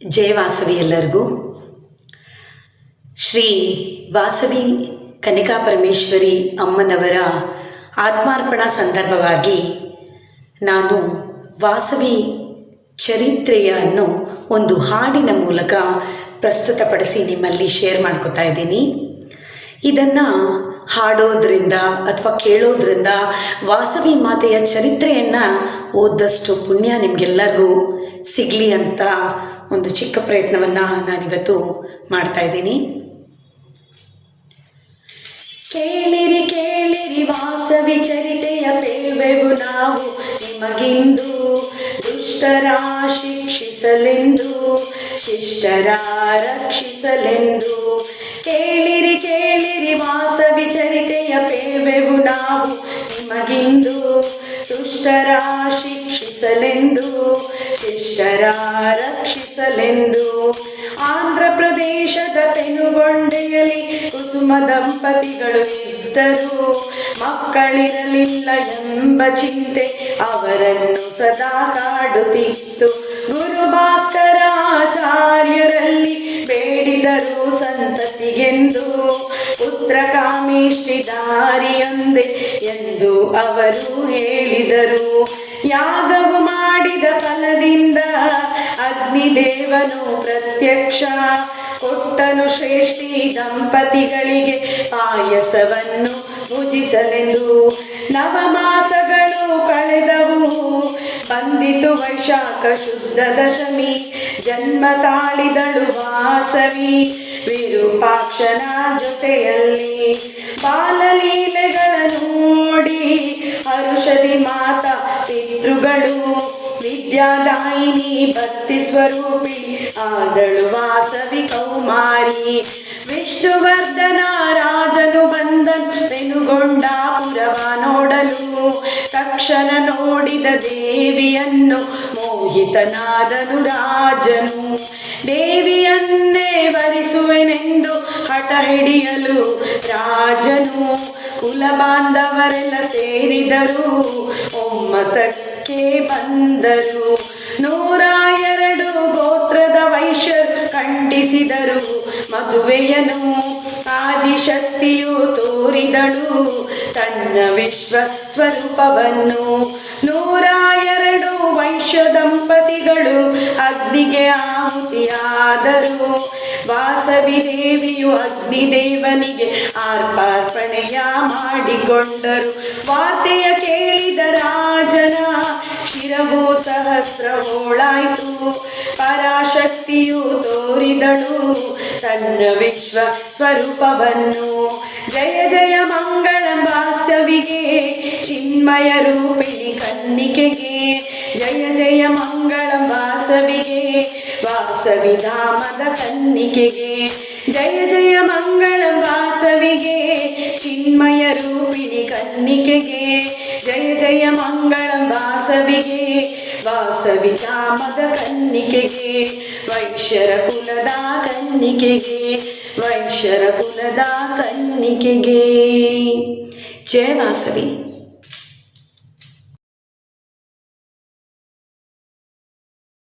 ಜಯ ವಾಸವಿ ಎಲ್ಲರಿಗೂ. ಶ್ರೀ ವಾಸವಿ ಕನಿಕಾ ಪರಮೇಶ್ವರಿ ಅಮ್ಮನವರ ಆತ್ಮಾರ್ಪಣಾ ಸಂದರ್ಭವಾಗಿ ನಾನು ವಾಸವಿ ಚರಿತ್ರೆಯನ್ನು ಒಂದು ಹಾಡಿನ ಮೂಲಕ ಪ್ರಸ್ತುತಪಡಿಸಿ ನಿಮ್ಮಲ್ಲಿ ಶೇರ್ ಮಾಡ್ಕೋತಾ ಇದ್ದೀನಿ. ಇದನ್ನು ಹಾಡೋದ್ರಿಂದ ಅಥವಾ ಕೇಳೋದ್ರಿಂದ ವಾಸವಿ ಮಾತೆಯ ಚರಿತ್ರೆಯನ್ನು ಓದಷ್ಟು ಪುಣ್ಯ ನಿಮಗೆಲ್ಲರಿಗೂ ಸಿಗಲಿ ಅಂತ ಒಂದು ಚಿಕ್ಕ ಪ್ರಯತ್ನವನ್ನು ನಾನಿವತ್ತು ಮಾಡ್ತಾ ಇದ್ದೀನಿ. ಕೇಳಿರಿ ಕೇಳಿರಿ, ವಾಸವಿ ಚರಿತೆಯ ಪೇವೆವು ನಾವು. ನಿಮಗಿಂದು ದುಷ್ಟರ ಶಿಕ್ಷಿಸಲೆಂದು, ಶಿಷ್ಟರ ರಕ್ಷಿಸಲೆಂದು. ಕೇಳಿರಿ ಕೇಳಿರಿ, ವಾಸವಿ ಚರಿತೆಯ ಪೇವೆವು ನಾವು. ನಿಮಗಿಂದು ದುಷ್ಟರ ಶಿಕ್ಷಿಸಲೆಂದು, ಶಿಷ್ಟರ ರಕ್ಷಿಸಲೆಂದು ಆಂಧ್ರ ಪ್ರದೇಶದ ತೆನುಗೊಂಡೆಯಲ್ಲಿ ಕುಸುಮ ದಂಪತಿಗಳು ಇದ್ದರು. ಮಕ್ಕಳಿರಲಿಲ್ಲ ಎಂಬ ಚಿಂತೆ ಅವರನ್ನು ಸದಾ ಕಾಡುತ್ತಿತ್ತು. ಗುರು ಪುತ್ರ ಕಾಮಿಷ್ಟಿ ದಾರಿಯೊಂದೆ ಎಂದು ಅವರು ಹೇಳಿದರು. ಯಾಗವು ಮಾಡಿದ ಫಲದಿಂದ ಅಗ್ನಿದೇವನು ಪ್ರತ್ಯಕ್ಷ ಕೊಟ್ಟನು ಶ್ರೇಷ್ಠಿ ದಂಪತಿಗಳಿಗೆ ಪಾಯಸವನ್ನು ಪೂಜಿಸಲೆಂದು. ನವಮಾಸಗಳು ಕಳೆದವು. ಬಂದಿತು ವೈಶಾಖ ಶುದ್ಧ ದಶಮಿ. ಜನ್ಮ ತಾಳಿದಳು ವಾಸವಿ. ವಿರೂಪಾಕ್ಷನ ಜೊತೆಯಲ್ಲಿ ಬಾಲಲೀಲೆಗಳ ವಿದ್ಯಾದಾಯಿನಿ ಭಕ್ತಿ ಸ್ವರೂಪಿ, ಆದಳು ವಾಸವಿ ಕೌಮಾರಿ. ವಿಷ್ಣುವರ್ಧನ ರಾಜನು ಬಂದನು ಬೆನುಗೊಂಡಾಪುರವ ನೋಡಲು. ತಕ್ಷಣ ನೋಡಿದ ದೇವಿಯನ್ನು, ಮೋಹಿತನಾದನು ರಾಜನು. ದೇವಿಯನ್ನೇ ವರಿಸುವೆನೆಂದು ಹಠ ಹಿಡಿಯಲು ರಾಜನು. ಕುಲ ಬಾಂಧವರೆಲ್ಲ ಸೇರಿದರು. ಒಮ್ಮತಕ್ಕೆ ಬಂದರು. ನೂರ ಎರಡು ಗೋತ್ರದ ವೈಶ್ಯರು ಖಂಡಿಸಿದರು ಮದುವೆಯನು ಆದಿಶಕ್ತಿಯು ತೋರಿದಳು. ತನ್ನ ವಿಶ್ವ ಸ್ವರೂಪವನ್ನು ನೂರ ಎರಡು ವೈಶ್ಯ ದಂಪತಿಗಳು ಅಗ್ನಿಗೆ ಆಹುತಿಯಾದರು. ವಾಸವಿ ದೇವಿಯು ಅಗ್ನಿದೇವನಿಗೆ ಆರ್ಪಾರ್ಪಣೆಯ ಮಾಡಿಕೊಂಡರು. ವಾರ್ತೆಯ ಕೇಳಿದ ರಾಜನ ಶಿರವು ಸಹಸ್ರ ಹೋಳಾಯ್ತು ಪರಾಶಕ್ತಿಯು ತೋರಿದಳು. ತನ್ನ ವಿಶ್ವ ಸ್ವರೂಪವನ್ನು. ಜಯ ಜಯ ಮಂಗಳ ವಾಸವಿಗೆ ಚಿನ್ಮಯ ರೂಪಿಣಿ ಕನ್ನಿಕೆಗೆ ಜಯ ಜಯ ಮಂಗಳ ವಾಸವಿಗೆ ವಾಸವಿ ಧಾಮದ ಕನ್ನಿಕೆಗೆ ಜಯ ಜಯ ಮಂಗಳ ವಾಸವಿಗೆ ಚಿನ್ಮಯ ರೂಪಿಣಿ ಕನ್ನಿಕೆಗೆ ಜಯ ಜಯ ಮಂಗಳ ವಾಸವಿಗೆ ವಾಸವಿ ಧಾಮದ ಕನ್ನಿಕೆಗೆ ವೈಶ್ಯರ ಕುಲದ ಕನ್ನಿಕೆಗೆ ವೈಶ್ಯರ ಕುಲದ ಕನ್ನಿಕೆಗೆ ಜಯ ವಾಸವಿ